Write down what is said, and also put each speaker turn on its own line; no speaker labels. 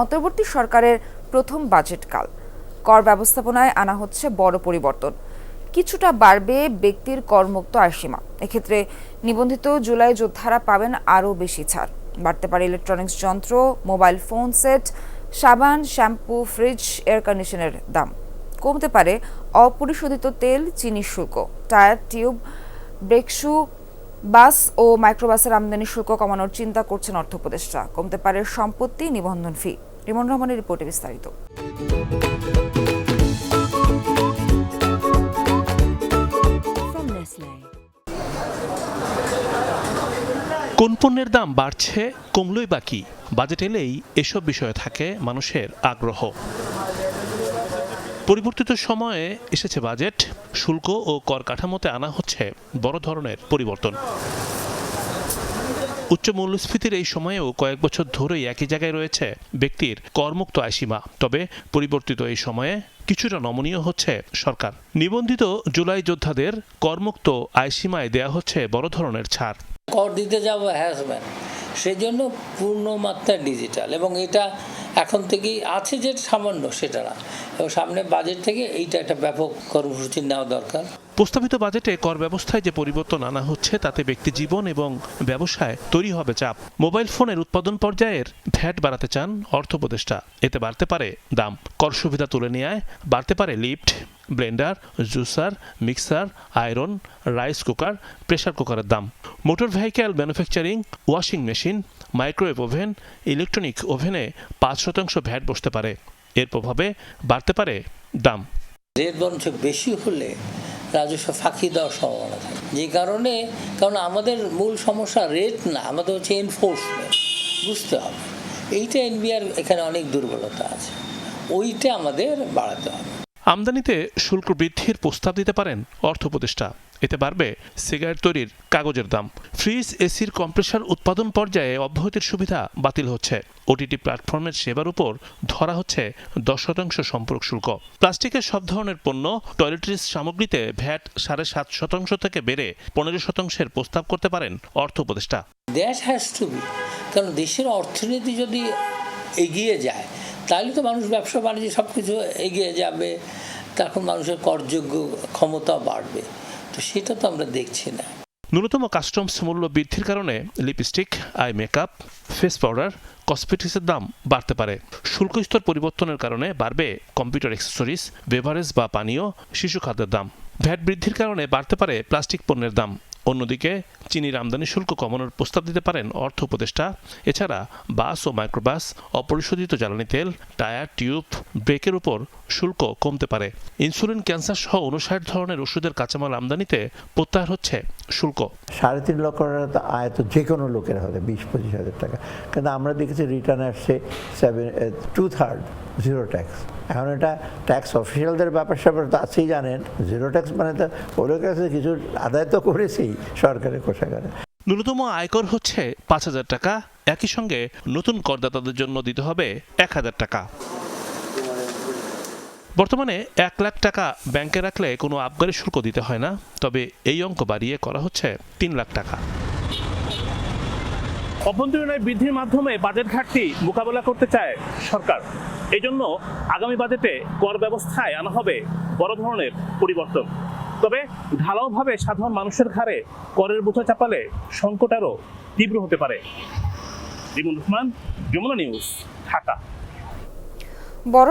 অন্তর্বর্তী সরকারের প্রথম বাজেটকাল। কর ব্যবস্থাপনায় আনা হচ্ছে বড় পরিবর্তন। কিছুটা বাড়বে ব্যক্তির করমুক্ত আয়সীমা এক্ষেত্রে নিবন্ধিত জুলাই যোদ্ধারা পাবেন আরও বেশি ছাড়। বাড়তে পারে ইলেকট্রনিক্স যন্ত্র, মোবাইল ফোন সেট, সাবান, শ্যাম্পু, ফ্রিজ, এয়ার কন্ডিশনের দাম। কমতে পারে অপরিশোধিত তেল, চিনি, শুল্ক। টায়ার, টিউব ব্রেকশু বাস ও মাইক্রোবাসের আমদানি শুল্ক কমানোর চিন্তা করছেন অর্থ উপদেষ্টা কমতে পারে সম্পত্তি নিবন্ধন ফি। রিমন রহমানের রিপোর্টে বিস্তারিত।
কোন পণ্যের দাম বাড়ছে কমলই বাকি বাজেট এলেই এসব বিষয়ে থাকে মানুষের আগ্রহ। পরিবর্তিত সময়ে এসেছে বাজেট শুল্ক ও কর কাঠামোতে আনা হচ্ছে বড় ধরনের পরিবর্তন। উচ্চ মূল্যস্ফীতির এই সময়েও কয়েক বছর ধরেই একই জায়গায় রয়েছে ব্যক্তির করমুক্ত আয়সীমা। তবে পরিবর্তিত এই সময়ে কিছুটা নমনীয় হচ্ছে সরকার। নিবন্ধিত জুলাই যোদ্ধাদের করমুক্ত আয়সীমায় দেয়া হচ্ছে বড় ধরনের ছাড়।
কর দিতে যাব হ্যারাসমেন্ট সেই জন্য পূর্ণমাত্রা ডিজিটাল এবং এটা এখন থেকেই আছে যে সামান্য সেটা না। এবং সামনে বাজেট থেকে এইটা একটা ব্যাপক কর্মসূচি নেওয়া দরকার।
প্রস্তাবিত বাজেটে কর ব্যবস্থায় যে পরিবর্তন আনা হচ্ছে, তাতে ব্যক্তি জীবন এবং ব্যবসায় তৈরি হবে চাপ। মোবাইল ফোনের উৎপাদন পর্যায়ের ভ্যাট বাড়াতে চান অর্থ উপদেষ্টা। এতে বাড়তে পারে দাম। কর সুবিধা তুলে নেওয়ায় বাড়তে পারে lift, blender, juicer, mixer, iron, rice cooker pressure কুকারের দাম। Motor vehicle manufacturing, washing machine, microwave oven, electronic ওভেনে পাঁচ শতাংশ ভ্যাট বসতে পারে। এর প্রভাবে বাড়তে পারে দাম।
রেট বরঞ্চ বেশি হলে রাজস্ব ফাঁকি দেওয়ার সম্ভাবনা থাকে। যে কারণে কারণ আমাদের মূল সমস্যা রেট না, আমাদের হচ্ছে এনফোর্সমেন্ট বুঝতে হবে। এইটা এনবিআর এখানে অনেক দুর্বলতা আছে। ওইটা আমাদের বাড়াতে হবে।
আমদানিতে শুল্ক বৃদ্ধির প্রস্তাব দিতে পারেন অর্থ উপদেষ্টা। এতে বাড়বে সিগারেট তৈরির কাগজের দাম। ফ্রিজ, এসির কম্প্রেসার উৎপাদন পর্যায়ে অব্যাহতির সুবিধা বাতিল হচ্ছে। ওটিটি প্ল্যাটফর্মের সেবার উপর ধরা হচ্ছে দশ শতাংশ সম্পর্ক শুল্ক। প্লাস্টিকের সব ধরনের পণ্য টয়লেট্রিজ সামগ্রীতে ভ্যাট সাড়ে সাত শতাংশ থেকে বেড়ে পনেরো শতাংশের প্রস্তাব করতে পারেন অর্থ উপদেষ্টা।
কারণ দেশের অর্থনীতি যদি এগিয়ে যায়, তাহলে তো মানুষ ব্যবসা, বাণিজ্য সব কিছু এগিয়ে যাবে। তখন মানুষের করযোগ্য ক্ষমতা বাড়বে। তো সেটা তো আমরা দেখছি না।
ন্যূনতম কাস্টমস মূল্য বৃদ্ধির কারণে lipstick, eye makeup, face powder, কসমেটিক্সের দাম বাড়তে পারে। শুল্ক স্তর পরিবর্তনের কারণে বাড়বে কম্পিউটার অ্যাক্সেসরিজ, বেভারেজ বা পানীয়, শিশু খাদ্যের দাম। ভ্যাট বৃদ্ধির কারণে বাড়তে পারে প্লাস্টিক পণ্যের দাম। অন্যদিকে, চিনির আমদানি শুল্ক কমানোর প্রস্তাব দিতে পারেন অর্থ উপদেষ্টা। এছাড়া, বাস ও মাইক্রোবাস, অপরিশোধিত জ্বালানি তেল, টায়ার, টিউব, ব্রেকের উপর শুল্ক কমতে পারে। ইনসুলিন, ক্যান্সার সহ উনষাট ধরনের ওষুধের কাঁচামাল আমদানিতে প্রত্যাহার হচ্ছে শুল্ক।
সাড়ে তিন লক্ষ টাকা আয় তো যে কোনো লোকের হবে বিশ, পঁচিশ হাজার টাকা। কিন্তু আমরা দেখেছি রিটার্ন আসছে seven two third zero tax এখন এটা ট্যাক্স অফিসিয়ালদের ব্যাপার স্যাপার তো আছেই জানেন। জিরো ট্যাক্স মানে তো ওদের কাছে কিছু আদায় তো করেছি সরকারের কোষাগারে।
ন্যূনতম আয়কর হচ্ছে পাঁচ হাজার টাকা। একই সঙ্গে নতুন করদাতাদের জন্য দিতে হবে এক হাজার টাকা। বর্তমানে এক লাখ টাকা ব্যাংকে রাখলে কোনো আবগারি শুল্ক দিতে হয় না তবে এই অঙ্ক বাড়িয়ে করা হচ্ছে তিন লাখ টাকা। অভ্যন্তরীণ বৃদ্ধির মাধ্যমে বাজেট ঘাটতি মোকাবেলা করতে চায় সরকার। এই জন্য আগামী বাজেটে কর ব্যবস্থায় আনা হবে বড় ধরনের পরিবর্তন। তবে ঢালাওভাবে সাধারণ মানুষের ঘাড়ে করের বোঝা চাপালে সংকট আরও তীব্র হতে পারে। রিমুল রহমান, যমুনা নিউজ, ঢাকা।
বড়